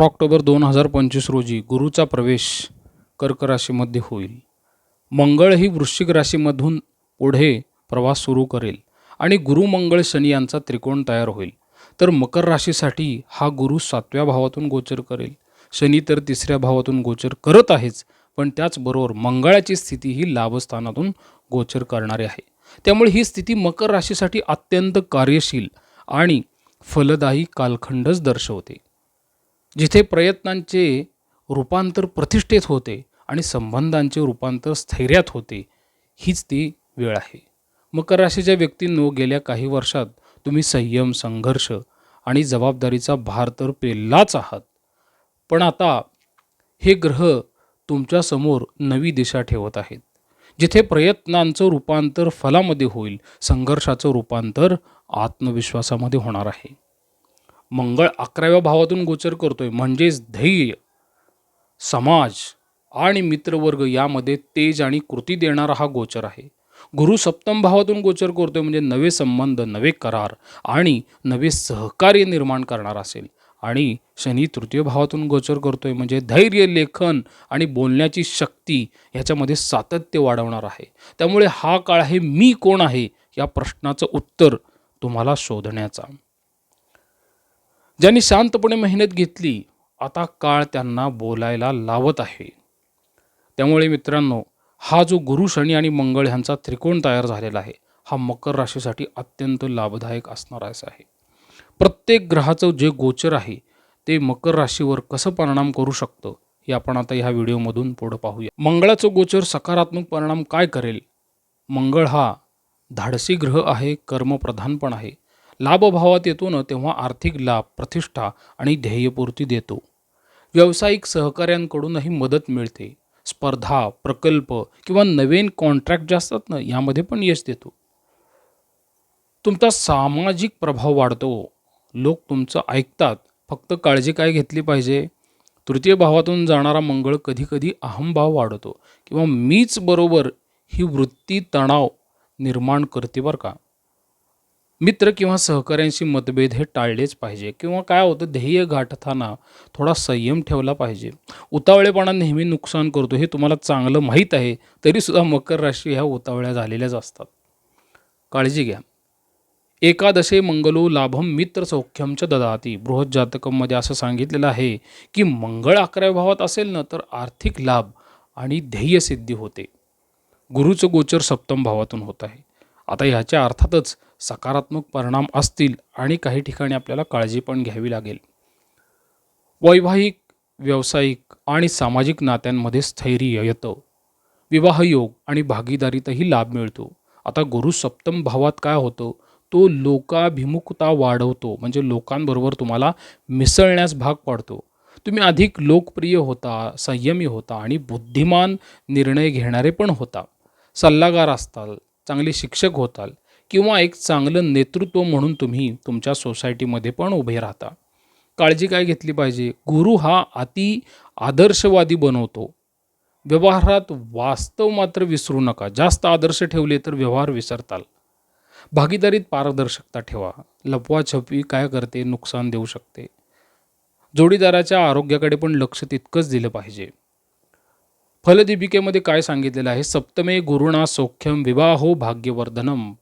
अठरा ऑक्टोबर दोन हजार पंचवीस रोजी गुरुचा प्रवेश कर्क राशीमध्ये होईल. मंगळ ही वृश्चिक राशीमधून पुढे प्रवास सुरू करेल आणि गुरु मंगळ शनी यांचा त्रिकोण तयार होईल. तर मकर राशीसाठी हा गुरु सातव्या भावातून गोचर करेल. शनी तर तिसऱ्या भावातून गोचर करत आहेच पण त्याचबरोबर मंगळाची स्थिती ही लाभस्थानातून गोचर करणारी आहे. त्यामुळे ही स्थिती मकर राशीसाठी अत्यंत कार्यशील आणि फलदायी कालखंडच दर्शवते. जिथे प्रयत्नांचे रूपांतर प्रतिष्ठेत होते आणि संबंधांचे रूपांतर स्थैर्यात होते हीच ती वेळ आहे. मकर राशीच्या व्यक्तींनो गेल्या काही वर्षात तुम्ही संयम संघर्ष आणि जबाबदारीचा भार तर पेललाच आहात. पण आता हे ग्रह तुमच्यासमोर नवी दिशा ठेवत आहेत. जिथे प्रयत्नांचं रूपांतर फलामध्ये होईल संघर्षाचं रूपांतर आत्मविश्वासामध्ये होणार आहे. मंगळ अकराव्या भावातून गोचर करतोय. म्हणजेच धैर्य समाज आणि मित्रवर्ग यामध्ये तेज आणि कृती देणारा हा गोचर आहे. गुरु सप्तम भावातून गोचर करतोय म्हणजे नवे संबंध नवे करार आणि नवे सहकार्य निर्माण करणार असेल. आणि शनी तृतीय भावातून गोचर करतोय म्हणजे धैर्य लेखन आणि बोलण्याची शक्ती ह्याच्यामध्ये सातत्य वाढवणार आहे. त्यामुळे हा काळ आहे मी कोण आहे या प्रश्नाचं उत्तर तुम्हाला शोधण्याचा. ज्यांनी शांतपणे मेहनत घेतली आता काळ त्यांना बोलायला लावत आहे. त्यामुळे मित्रांनो हा जो गुरु शनी आणि मंगळ ह्यांचा त्रिकोण तयार झालेला आहे हा मकर राशीसाठी अत्यंत लाभदायक असणार असं आहे. प्रत्येक ग्रहाचं जे गोचर आहे ते मकर राशीवर कसं परिणाम करू शकतं हे आपण आता ह्या व्हिडिओमधून पुढं पाहूया. मंगळाचं गोचर सकारात्मक परिणाम काय करेल? मंगळ हा धाडसी ग्रह आहे कर्मप्रधान पण आहे. लाभभावात येतो ना तेव्हा आर्थिक लाभ प्रतिष्ठा आणि ध्येयपूर्ती देतो. व्यावसायिक सहकाऱ्यांकडूनही मदत मिळते. स्पर्धा प्रकल्प किंवा नवीन कॉन्ट्रॅक्ट जे असतात ना यामध्ये पण यश देतो. तुमचा सामाजिक प्रभाव वाढतो. लोक तुमचं ऐकतात. फक्त काळजी काय घेतली पाहिजे? तृतीय भावातून जाणारा मंगळ कधीकधी अहमभाव वाढवतो किंवा मीच बरोबर ही वृत्ती तणाव निर्माण करते बरं का? मित्र किंवा सहकाऱ्यांशी मतभेद हे टाळलेच पाहिजे किंवा काय होतं ध्येय गाठताना थोडा संयम ठेवला पाहिजे. उतावळेपणा नेहमी नुकसान करतो हे तुम्हाला चांगलं माहीत आहे तरीसुद्धा मकर राशी ह्या उतावळ्या झालेल्याच असतात. काळजी घ्या. एकादशे मंगलो लाभम मित्र सौख्यमच्या ददाती. बृहत जातकमध्ये असं सांगितलेलं आहे की मंगळ अकराव्या भावात असेल ना तर आर्थिक लाभ आणि ध्येयसिद्धी होते. गुरुचं गोचर सप्तम भावातून होत आहे. आता ह्याच्या अर्थातच सकारात्मक परिणाम असतील आणि काही ठिकाणी आपल्याला काळजी पण घ्यावी लागेल. वैवाहिक व्यावसायिक आणि सामाजिक नात्यांमध्ये स्थैर्य येतं. विवाहयोग आणि भागीदारीतही लाभ मिळतो. आता गुरु सप्तम भावात काय होतं? तो लोकाभिमुखता वाढवतो. म्हणजे लोकांबरोबर तुम्हाला मिसळण्यास भाग पाडतो. तुम्ही अधिक लोकप्रिय होता संयमी होता आणि बुद्धिमान निर्णय घेणारे पण होता. सल्लागार असताल चांगले शिक्षक होताल किंवा एक चांगलं नेतृत्व म्हणून तुम्ही तुमच्या सोसायटीमध्ये पण उभे राहता. काळजी काय घेतली पाहिजे? गुरु हा अति आदर्शवादी बनवतो. व्यवहारात वास्तव मात्र विसरू नका. जास्त आदर्श ठेवले तर व्यवहार विसरताल. भागीदारीत पारदर्शकता ठेवा. लपवाछपवी काय करते? नुकसान देऊ शकते. जोडीदाराच्या आरोग्याकडे पण लक्ष तितकंच दिलं पाहिजे. फलदीपिकेमध्ये काय सांगितलेलं आहे? सप्तमे गुरुणा सौख्यम विवाहो भाग्यवर्धनम.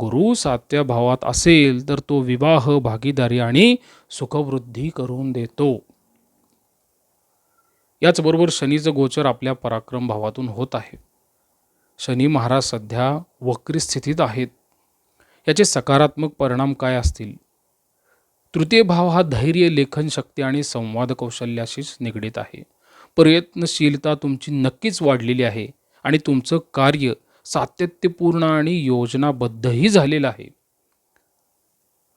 गुरु सातव्या भावात असेल तर तो विवाह भागीदारी आणि सुखवृद्धी करून देतो. याचबरोबर शनीचं गोचर आपल्या पराक्रम भावातून होत आहे. शनी महाराज सध्या वक्री स्थितीत आहेत. याचे सकारात्मक परिणाम काय असतील? तृतीय भाव हा धैर्य लेखन शक्ती आणि संवाद कौशल्याशीच निगडीत आहे. प्रयत्नशीलता तुमची नक्कीच वाढलेली आहे आणि तुमचं कार्य सातत्यपूर्ण आणि योजनाबद्धही झालेला आहे.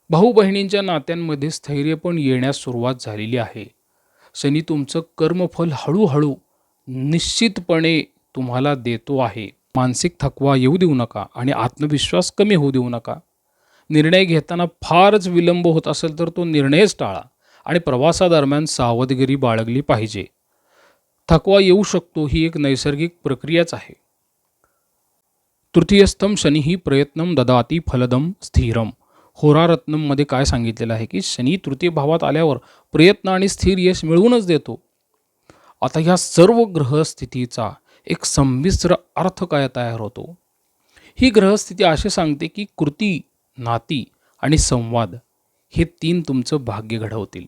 भाऊ बहिणींच्या नात्यांमध्ये स्थैर्य पण येण्यास सुरुवात झालेली आहे. शनी तुमचं कर्मफल हळूहळू निश्चितपणे तुम्हाला देतो आहे. मानसिक थकवा येऊ देऊ नका आणि आत्मविश्वास कमी होऊ देऊ नका. निर्णय घेताना फारच विलंब होत असेल तर तो निर्णयच टाळा आणि प्रवासादरम्यान सावधगिरी बाळगली पाहिजे. थकवा येऊ शकतो ही एक नैसर्गिक प्रक्रियाच आहे. तृतीयस्थम शनी ही प्रयत्नम ददाती फलदम स्थिरम होरारत्नममध्ये काय सांगितलेलं आहे की शनी तृतीय भावात आल्यावर प्रयत्न आणि स्थिर यश मिळवूनच देतो. आता ह्या सर्व ग्रहस्थितीचा एक संमिश्र अर्थ काय तयार होतो? ही ग्रहस्थिती असे सांगते की कृती नाती आणि संवाद हे तीन तुमचं भाग्य घडवतील.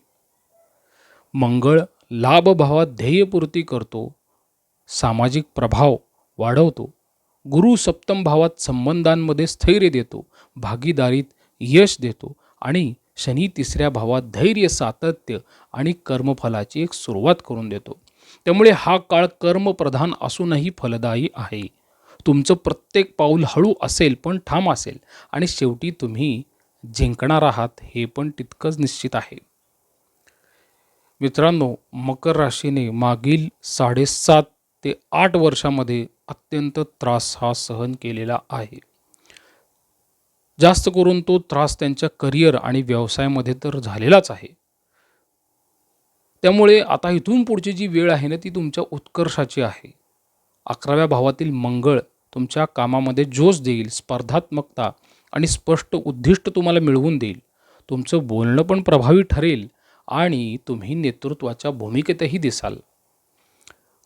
मंगळ लाभभावात ध्येयपूर्ती करतो सामाजिक प्रभाव वाढवतो गुरु सप्तम भावात संबंधांमध्ये स्थैर्य देतो भागीदारीत यश देतो आणि शनी तिसऱ्या भावात धैर्य सातत्य आणि कर्मफलाची एक सुरुवात करून देतो. त्यामुळे हा काळ कर्मप्रधान असूनही फलदायी आहे. तुमचं प्रत्येक पाऊल हळू असेल पण ठाम असेल आणि शेवटी तुम्ही जिंकणार आहात हे पण तितकंच निश्चित आहे. मित्रांनो मकर राशीने मागील साडेसात ते आठ वर्षामध्ये अत्यंत त्रास हा सहन केलेला आहे. जास्त करून तो त्रास त्यांच्या करिअर आणि व्यवसायामध्ये तर झालेलाच आहे. त्यामुळे आता इथून पुढची जी वेळ आहे ना ती तुमच्या उत्कर्षाची आहे. अकराव्या भावातील मंगळ तुमच्या कामामध्ये जोश देईल स्पर्धात्मकता आणि स्पष्ट उद्दिष्ट तुम्हाला मिळवून देईल. तुमचं बोलणं पण प्रभावी ठरेल आणि तुम्ही नेतृत्वाच्या भूमिकेतही दिसाल.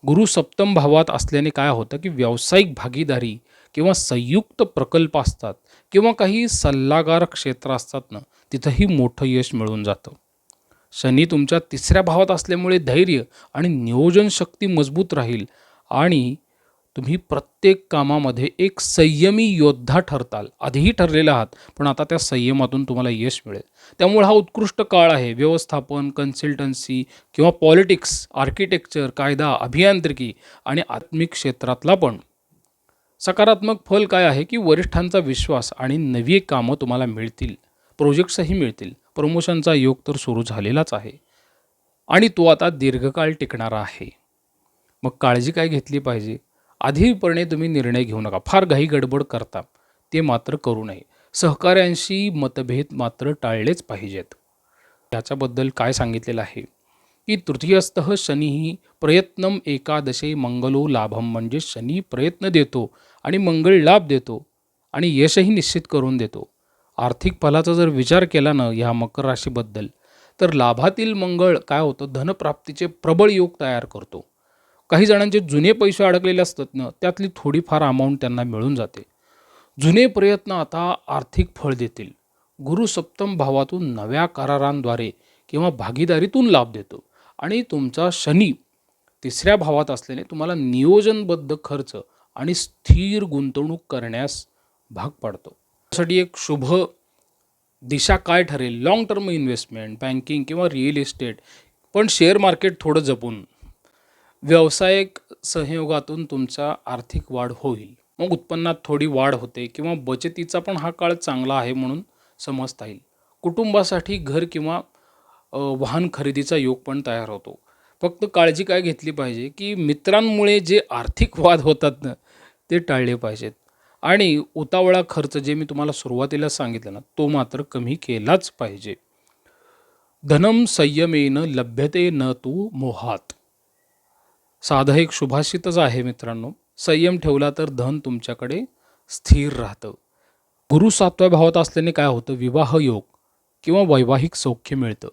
गुरु सप्तम भावात असल्याने काय होतं की व्यावसायिक भागीदारी किंवा संयुक्त प्रकल्प असतात किंवा काही सल्लागार क्षेत्र असतात ना तिथंही मोठं यश मिळून जातं. शनी तुमच्या तिसऱ्या भावात असल्यामुळे धैर्य आणि नियोजन शक्ती मजबूत राहील आणि तुम्ही प्रत्येक कामामध्ये एक संयमी योद्धा ठरताल. आधीही ठरलेला आहात पण आता त्या संयमातून तुम्हाला यश मिळेल. त्यामुळे हा उत्कृष्ट काळ आहे. व्यवस्थापन कन्सल्टन्सी किंवा पॉलिटिक्स आर्किटेक्चर कायदा अभियांत्रिकी आणि आत्मिक क्षेत्रातला पण. सकारात्मक फल काय आहे की वरिष्ठांचा विश्वास आणि नवी कामं तुम्हाला मिळतील. प्रोजेक्ट्सही मिळतील. प्रमोशनचा योग तर सुरू झालेलाच आहे. आणि तो आता दीर्घकाळ टिकणारा आहे. मग काळजी काय घेतली पाहिजे? आधीपणे तुम्ही निर्णय घेऊ नका. फार घाई गडबड करता. ते मात्र करू नये. सहकाऱ्यांशी मतभेद मात्र टाळलेच पाहिजेत. त्याच्याबद्दल काय सांगितलेलं आहे? की तृतीयस्तः शनी प्रयत्नम एकादशे मंगलो लाभम म्हणजे शनी प्रयत्न देतो आणि मंगळ लाभ देतो आणि यशही निश्चित करून देतो. आर्थिक फलाचा जर विचार केला ना ह्या मकर राशीबद्दल तर लाभातील मंगळ काय होतं? धनप्राप्तीचे प्रबळ योग तयार करतो. काही जणांचे जुने पैसे अडकलेले असतात ना त्यातली थोडीफार अमाऊंट त्यांना मिळून जाते. जुने प्रयत्न आता आर्थिक फळ देतील. गुरु सप्तम भावातून नव्या करारांद्वारे किंवा भागीदारीतून लाभ देतो. आणि तुमचा शनी तिसऱ्या भावात असल्याने तुम्हाला नियोजनबद्ध खर्च आणि स्थिर गुंतवणूक करण्यास भाग पाडतो. त्यासाठी एक शुभ दिशा काय ठरेल? लाँग टर्म इन्व्हेस्टमेंट बँकिंग किंवा रिअल इस्टेट पण शेअर मार्केट थोडं जपून. व्यावसायिक सहयोगातून तुमचा आर्थिक वाढ होईल. मग उत्पन्नात थोडी वाढ होते किंवा बचतीचा पण हा काळ चांगला आहे म्हणून समजता येईल. कुटुंबासाठी घर किंवा वाहन खरेदीचा योग पण तयार होतो. फक्त काळजी काय घेतली पाहिजे की मित्रांमुळे जे आर्थिक वाद होतात ना ते टाळले पाहिजेत. आणि उतावळा खर्च जे मी तुम्हाला सुरुवातीला सांगितलं ना तो मात्र कमी केलाच पाहिजे. धनम संयमेन लभ्यते न तू मोहात. साधं एक शुभाषितच आहे मित्रांनो. संयम ठेवला तर धन तुमच्याकडे स्थिर राहतं. गुरु सातव्या भावात असल्याने काय होतं? विवाह योग किंवा वैवाहिक सौख्य मिळतं.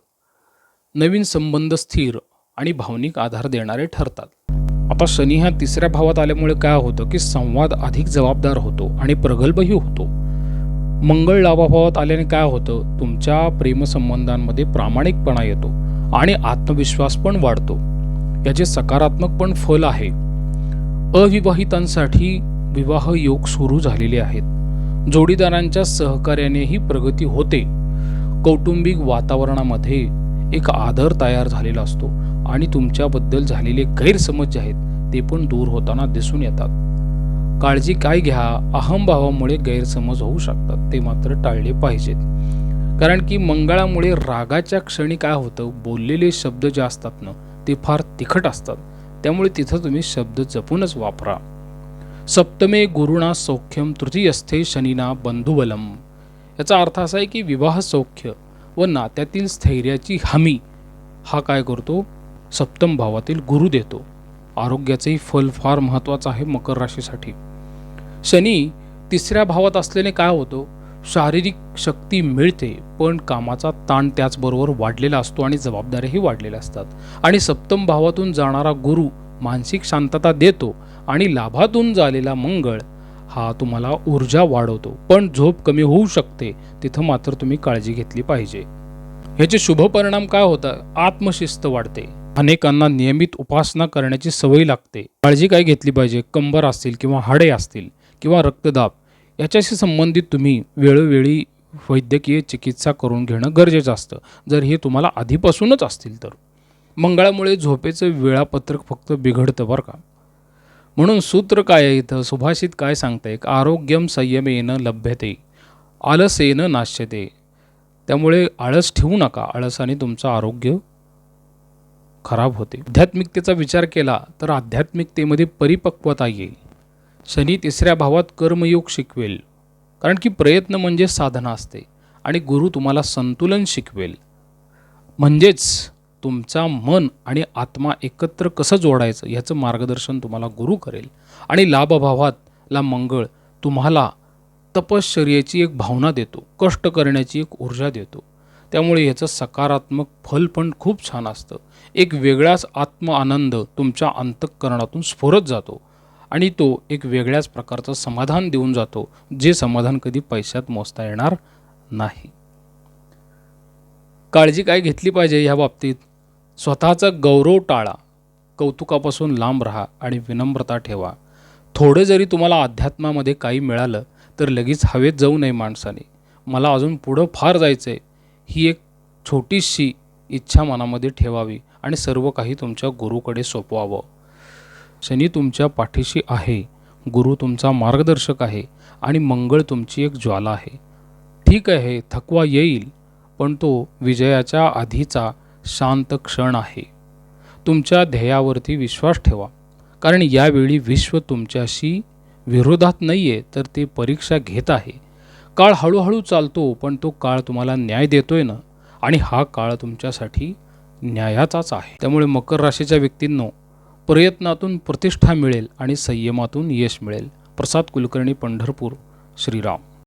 नवीन संबंध स्थिर आणि भावनिक आधार देणारे ठरतात. आता शनी ह्या तिसऱ्या भावात आल्यामुळे काय होतं की संवाद अधिक जबाबदार होतो आणि प्रगल्भही होतो. मंगळ लाभाभावात आल्याने काय होतं? तुमच्या प्रेमसंबंधांमध्ये प्रामाणिकपणा येतो आणि आत्मविश्वास पण वाढतो. याचे सकारात्मक पण फल आहे. अविवाहितांसाठी विवाह योग सुरू झालेले आहेत. जोडीदारांच्या सहकार्यानेही प्रगती होते. कौटुंबिक वातावरणामध्ये एक आदर तयार झालेला असतो आणि तुमच्याबद्दल झालेले गैरसमज जे आहेत ते पण दूर होताना दिसून येतात. काळजी काय घ्या अहमभावामुळे गैरसमज होऊ शकतात ते मात्र टाळले पाहिजेत. कारण की मंगळामुळे रागाच्या क्षणी काय होतं बोललेले शब्द जे असतात ना ते फार तिखट असतात. त्यामुळे तिथं तुम्ही शब्द जपूनच वापरा. सप्तमे गुरुणा सौख्यम तृतीयस्थे शनिना बंधुबलम. याचा अर्थ असा आहे की विवाह सौख्य व नात्यातील स्थैर्याची हमी हा काय करतो? सप्तम भावातील गुरु देतो. आरोग्याचंही फल फार महत्त्वाचं आहे मकर राशीसाठी. शनी तिसऱ्या भावात असल्याने काय होतं? शारीरिक शक्ती मिळते पण कामाचा ताण त्याचबरोबर वाढलेला असतो आणि जबाबदाऱ्याही वाढलेल्या असतात. आणि सप्तम भावातून जाणारा गुरु मानसिक शांतता देतो आणि लाभातून झालेला मंगळ हा तुम्हाला ऊर्जा वाढवतो. पण झोप कमी होऊ शकते तिथं मात्र तुम्ही काळजी घेतली पाहिजे. ह्याचे शुभ परिणाम काय होतात? आत्मशिस्त वाढते. अनेकांना नियमित उपासना करण्याची सवय लागते. काळजी काय घेतली पाहिजे? कंबर असतील किंवा हाडे असतील किंवा रक्तदाब. याच्याशी संबंधित तुम्ही वेळोवेळी वैद्यकीय चिकित्सा करून घेणं गरजेचं असतं. जर हे तुम्हाला आधीपासूनच असतील तर. मंगळामुळे झोपेचं वेळापत्रक फक्त बिघडतं बरं का. म्हणून सूत्र काय आहे इथं? सुभाषित काय सांगतं एक आरोग्यम संयमेनं लभ्यते. आलसेनं नाश्यते. त्यामुळे आळस ठेवू नका. आळसाने तुमचं आरोग्य खराब होते. आध्यात्मिकतेचा विचार केला तर आध्यात्मिकतेमध्ये परिपक्वता येईल. शनी तिसऱ्या भावात कर्मयोग शिकवेल. कारण की प्रयत्न म्हणजे साधना असते. आणि गुरु तुम्हाला संतुलन शिकवेल. म्हणजेच तुमचा मन आणि आत्मा एकत्र कसं जोडायचं ह्याचं मार्गदर्शन तुम्हाला गुरु करेल. आणि लाभभावातला मंगळ तुम्हाला तपश्चर्याची एक भावना देतो. कष्ट करण्याची एक ऊर्जा देतो. त्यामुळे ह्याचं सकारात्मक फल पण खूप छान असतं. एक वेगळाच आत्म आनंद तुमच्या अंतःकरणातून स्फुरत जातो. आणि तो एक वेगळ्याच प्रकारचं समाधान देऊन जातो जे समाधान कधी पैशात मोजता येणार नाही. काळजी काय घेतली पाहिजे ह्या बाबतीत? स्वतःचा गौरव टाळा कौतुकापासून लांब राहा आणि विनम्रता ठेवा. थोडं जरी तुम्हाला अध्यात्मामध्ये काही मिळालं तर लगेच हवेत जाऊ नये माणसाने. मला अजून पुढं फार जायचं आहे ही एक छोटीशी इच्छा मनामध्ये ठेवावी आणि सर्व काही तुमच्या गुरुकडे सोपवावं. शनी तुमच्या पाठीशी आहे गुरु तुमचा मार्गदर्शक आहे आणि मंगळ तुमची एक ज्वाला आहे. ठीक आहे थकवा येईल पण तो विजयाच्या आधीचा शांत क्षण आहे. तुमच्या ध्येयावरती विश्वास ठेवा कारण यावेळी विश्व तुमच्याशी विरोधात नाही आहे तर ते परीक्षा घेत आहे. काळ हळूहळू चालतो पण तो काळ तुम्हाला न्याय देतोय ना? आणि हा काळ तुमच्यासाठी न्यायाचाच आहे. त्यामुळे मकर राशीच्या व्यक्तींनो प्रयत्नातून प्रतिष्ठा मिळेल आणि संयमातून यश मिळेल. प्रसाद कुलकर्णी पंढरपूर श्रीराम.